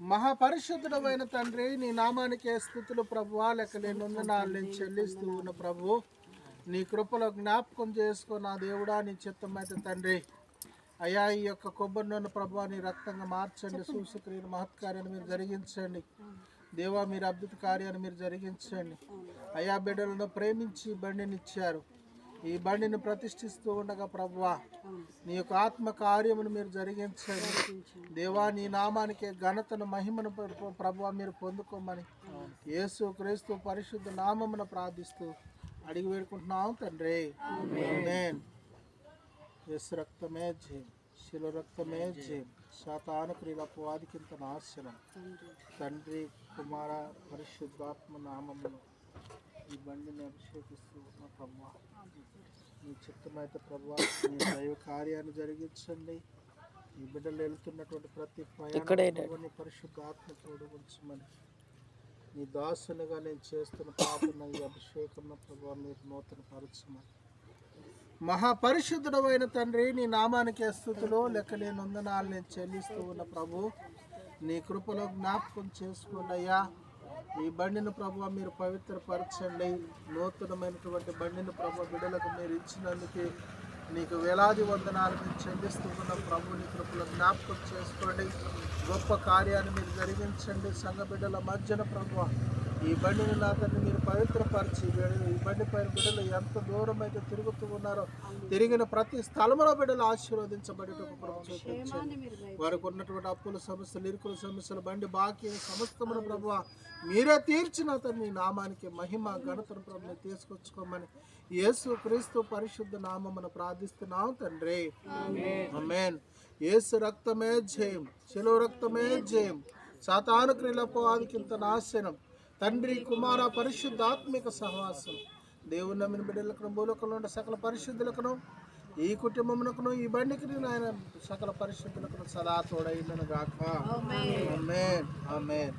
మహాపరిశుద్ధుడమైన తండ్రి నీ నామానికి స్థుతులు ప్రభువా లెక్క నేను నేను చెల్లిస్తూ ఉన్న ప్రభు. నీ కృపలో జ్ఞాపకం చేసుకో నా దేవుడా నీ చిత్తం అయితే తండ్రి. అయా ఈ యొక్క కొబ్బరి నూనె ప్రభు నీ రక్తంగా మార్చండి. సూసుక్రియను మహత్కార్యాన్ని మీరు జరిగించండి. దేవా మీరు అద్భుత కార్యాన్ని మీరు జరిగించండి. అయా బిడ్డలను ప్రేమించి బండిని ఇచ్చారు ఈ బండిని ప్రతిష్ఠిస్తూ ఉండగా ప్రభువా నీ యొక్క ఆత్మ కార్యమును మీరు జరిగించండి. దేవా నీ నామానికి ఘనతను మహిమను ప్ర- ప్రభువా మీరు పొందుకోమని యేసు క్రీస్తు పరిశుద్ధ నామమున ప్రార్థిస్తూ అడిగి వేడుకుంటున్నాం తండ్రి. యస్ రక్తమే జయం శిల రక్తమే జయం శాతాను క్రియలపవాదికింత నాశనం తండ్రి కుమార పరిశుద్ధాత్మ నామమును ఈ బండిని అభిషేకిస్తూ ఉన్న ప్రభు నీ చిత్తమైతే ప్రభు నీ దైవ కార్యాన్ని జరిగించండి. ఈ బిడ్డలు వెళ్తున్నటువంటి ప్రతి ప్రయాణం పరిశుద్ధ ఆత్మ తోడు ఉంచమని. నీ దాసునిగా నేను చేస్తున్న పాపన ఈ అభిషేకం ప్రభు మీరు నూతన పరచమని మహాపరిశుద్ధుడమైన తండ్రి నీ నామానికి స్థుతులు లెక్కలేని వందనాలు నేను చెల్లిస్తూ ఉన్న ప్రభు నీ కృపలో జ్ఞాపకం చేసుకోండి అయ్యా. ఈ బండిని ప్రభు మీరు పవిత్రపరచండి. నూతనమైనటువంటి బండిని ప్రభు బిడ్డలకు మీరు ఇచ్చినందుకు నీకు వేలాది వందనాలు మీరు చెల్లిస్తున్న. ప్రభుని కృపల జ్ఞాపకం చేసుకోండి. గొప్ప కార్యాన్ని మీరు జరిగించండి. సంఘ బిడ్డల మధ్యన ప్రభు ఈ బండిని నా తండ్రి మీరు పవిత్రపరిచి ఈ బండి పైన బిడ్డలు ఎంత దూరం అయితే తిరుగుతూ ఉన్నారో తిరిగిన ప్రతి స్థలములో బిడ్డలు చూపించండి వారికి ఉన్నటువంటి అప్పుల సమస్యలు ఇరుకుల సమస్యలు బండి బాకీ సమస్తమును ప్రభు మీరే తీర్చిన తండ్రి నామానికి మహిమ ఘనతను ప్రభు తీసుకొచ్చుకోమని యేసు క్రీస్తు పరిశుద్ధ నామమును ప్రార్థిస్తున్నాం తండ్రి. ఆమేన్. యేసు రక్తమే జయం శిలో రక్తమే జయం సాతాను క్రియలపోవాదికింత నాశనం తండ్రి కుమార పరిశుద్ధాత్మిక సహవాసం. దేవుని నమ్మిన బిడ్డలకు భూలోకంలో ఉండే సకల పరిశుద్ధులకును ఈ కుటుంబమునకును ఈ బండికి ఆయన సకల పరిశుద్ధులకు సదా తోడైందను గాక ఆమేన్ ఆమేన్